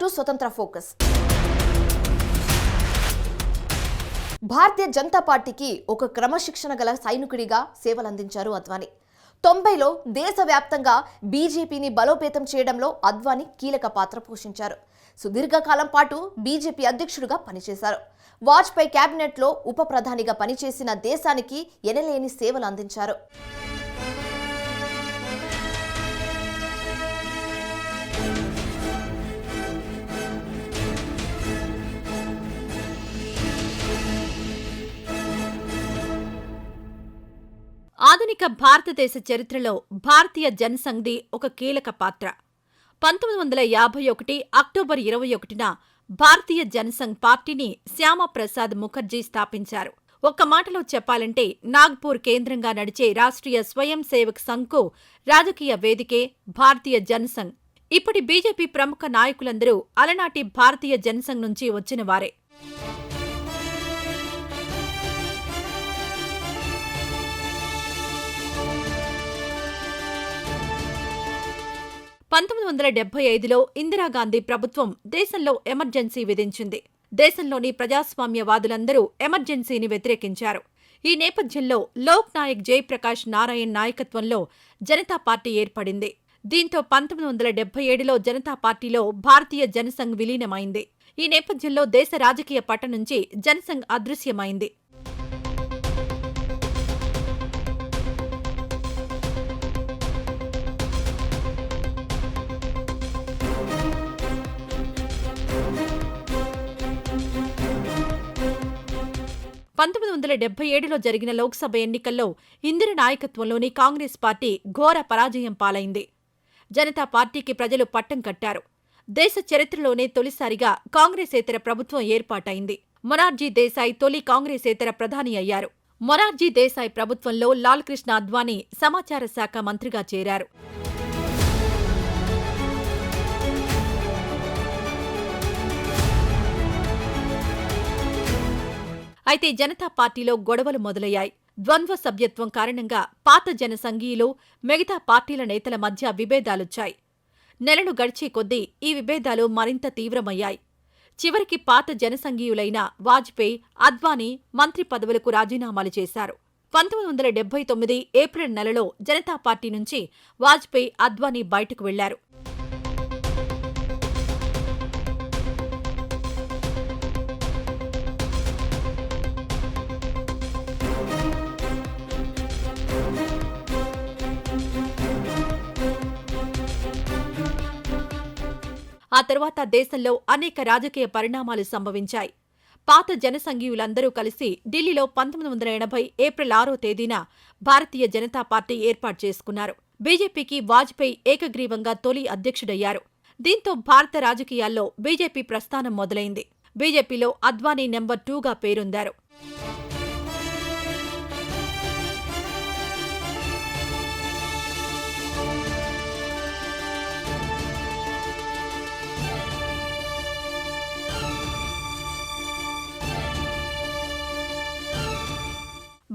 To స్వతంత్ర focus. Bharatiya Janata పార్టీకి ఒక క్రమశిక్షణ గల సైనికుడిగా సేవలందించారు అద్వానీ. తొంభైలో దేశవ్యాప్తంగా బీజేపీని బలోపేతం చేయడంలో అద్వానీ కీలక పాత్ర పోషించారు. సుదీర్ఘకాలం పాటు బీజేపీ అధ్యక్షుడిగా పనిచేశారు. వాజ్పేయి కేబినెట్లో ఉప ప్రధానిగా పనిచేసిన దేశానికి ఎనలేని సేవలు అందించారు. ఆధునిక భారతదేశ చరిత్రలో భారతీయ జనసంఘ్ది ఒక కీలక పాత్ర. పంతొమ్మిది వందల యాభై ఒకటి అక్టోబర్ ఇరవై ఒకటిన భారతీయ జనసంఘ్ పార్టీని శ్యామప్రసాద్ ముఖర్జీ స్థాపించారు. ఒక్క మాటలో చెప్పాలంటే నాగ్పూర్ కేంద్రంగా నడిచే రాష్ట్రీయ స్వయం సేవక్ సంఘ్కు రాజకీయ వేదికే భారతీయ జనసంఘ్. ఇప్పటి బీజేపీ ప్రముఖ నాయకులందరూ అలనాటి భారతీయ జనసంఘ్ నుంచి వచ్చినవారే పంతొమ్మిది వందల డెబ్బై ఐదులో ఇందిరాగాంధీ ప్రభుత్వం దేశంలో ఎమర్జెన్సీ విధించింది. దేశంలోని ప్రజాస్వామ్యవాదులందరూ ఎమర్జెన్సీని వ్యతిరేకించారు. ఈ నేపథ్యంలో లోక్ నాయక్ జయప్రకాష్ నారాయణ్ నాయకత్వంలో జనతా పార్టీ ఏర్పడింది. దీంతో పంతొమ్మిది వందల డెబ్బై ఏడులో జనతా పార్టీలో భారతీయ జనసంఘ్ విలీనమైంది. ఈ నేపథ్యంలో దేశ రాజకీయ పట నుంచి జనసంఘ్ అదృశ్యమైంది. పంతొమ్మిది వందల డెబ్బై ఏడులో జరిగిన లోక్సభ ఎన్నికల్లో ఇందిర నాయకత్వంలోని కాంగ్రెస్ పార్టీ ఘోర పరాజయం పాలైంది. జనతా పార్టీకి ప్రజలు పట్టం కట్టారు. దేశ చరిత్రలోనే తొలిసారిగా కాంగ్రెసేతర ప్రభుత్వం ఏర్పాటైంది. మొరార్జీ దేశాయ్ తొలి కాంగ్రెసేతర ప్రధాని అయ్యారు. మొరార్జీ దేశాయ్ ప్రభుత్వంలో లాల్ కృష్ణ అద్వానీ సమాచార శాఖ మంత్రిగా చేరారు. అయితే జనతా పార్టీలో గొడవలు మొదలయ్యాయి. ద్వంద్వ సభ్యత్వం కారణంగా పాత జనసంఘీయులు మిగతా పార్టీల నేతల మధ్య విభేదాలొచ్చాయి. నెలలు గడిచే కొద్దీ ఈ విభేదాలు మరింత తీవ్రమయ్యాయి. చివరికి పాత జనసంఘీయులైన వాజ్పేయి అద్వానీ మంత్రి పదవులకు రాజీనామాలు చేశారు. పంతొమ్మిది వందల డెబ్బై తొమ్మిది ఏప్రిల్ నెలలో జనతా పార్టీ నుంచి వాజ్పేయి అద్వానీ బయటకు వెళ్ళారు. ఆ తర్వాత దేశంలో అనేక రాజకీయ పరిణామాలు సంభవించాయి. పాత జనసంఘీయులందరూ కలిసి ఢిల్లీలో పంతొమ్మిది వందల ఎనభై ఏప్రిల్ ఆరో తేదీన భారతీయ జనతా పార్టీ ఏర్పాటు చేసుకున్నారు. బీజేపీకి వాజ్పేయి ఏకగ్రీవంగా తొలి అధ్యక్షుడయ్యారు. దీంతో భారత రాజకీయాల్లో బీజేపీ ప్రస్థానం మొదలైంది. బీజేపీలో అద్వానీ నెంబర్ టూగా పేరొందారు.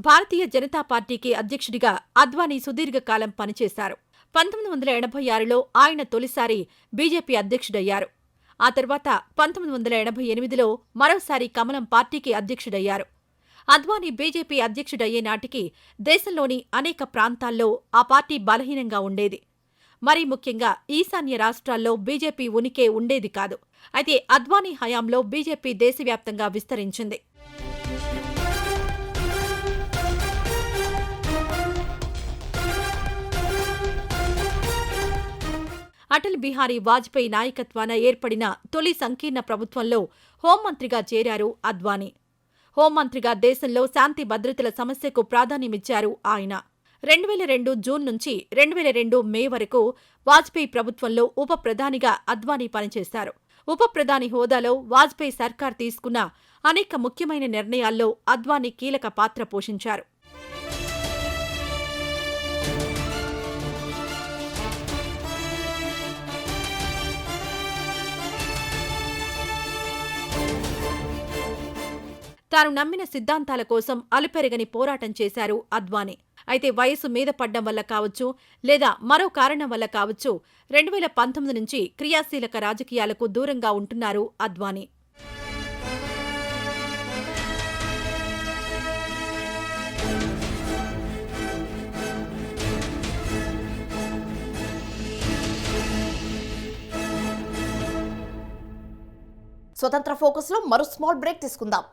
భారతీయ జనతా పార్టీకి అధ్యక్షుడిగా అద్వానీ సుదీర్ఘకాలం పనిచేశారు. పంతొమ్మిది వందల ఎనభై ఆరులో ఆయన తొలిసారి బీజేపీ అధ్యక్షుడయ్యారు. ఆ తర్వాత పంతొమ్మిది వందల ఎనభై ఎనిమిదిలో మరోసారి కమలం పార్టీకి అధ్యక్షుడయ్యారు. అద్వానీ బీజేపీ అధ్యక్షుడయ్యే నాటికి దేశంలోని అనేక ప్రాంతాల్లో ఆ పార్టీ బలహీనంగా ఉండేది. మరీ ముఖ్యంగా ఈశాన్య రాష్ట్రాల్లో బీజేపీ ఉనికే ఉండేది కాదు. అయితే అద్వానీ హయాంలో బీజేపీ దేశవ్యాప్తంగా విస్తరించింది. అటల్ బిహారీ వాజ్పేయి నాయకత్వాన ఏర్పడిన తొలి సంకీర్ణ ప్రభుత్వంలో హోంమంత్రిగా చేరారు అద్వానీ. హోంమంత్రిగా దేశంలో శాంతి భద్రతల సమస్యకు ప్రాధాన్యమిచ్చారు ఆయన. రెండు వేల రెండు జూన్ నుంచి రెండు వేల రెండు మే వరకు వాజ్పేయి ప్రభుత్వంలో ఉప ప్రధానిగా అద్వానీ పనిచేశారు. ఉప ప్రధాని హోదాలో వాజ్పేయి సర్కార్ తీసుకున్న అనేక ముఖ్యమైన నిర్ణయాల్లో అద్వానీ కీలక పాత్ర పోషించారు. తాను నమ్మిన సిద్ధాంతాల కోసం అలుపెరగని పోరాటం చేశారు అద్వానీ. అయితే వయసు మీద పడ్డం వల్ల కావచ్చు లేదా మరో కారణం వల్ల కావచ్చు రెండు వేల పంతొమ్మిది నుంచి క్రియాశీలక రాజకీయాలకు దూరంగా ఉంటున్నారు అద్వానీ. స్వతంత్ర ఫోకస్లో మరో స్మాల్ బ్రేక్ తీసుకుందాం.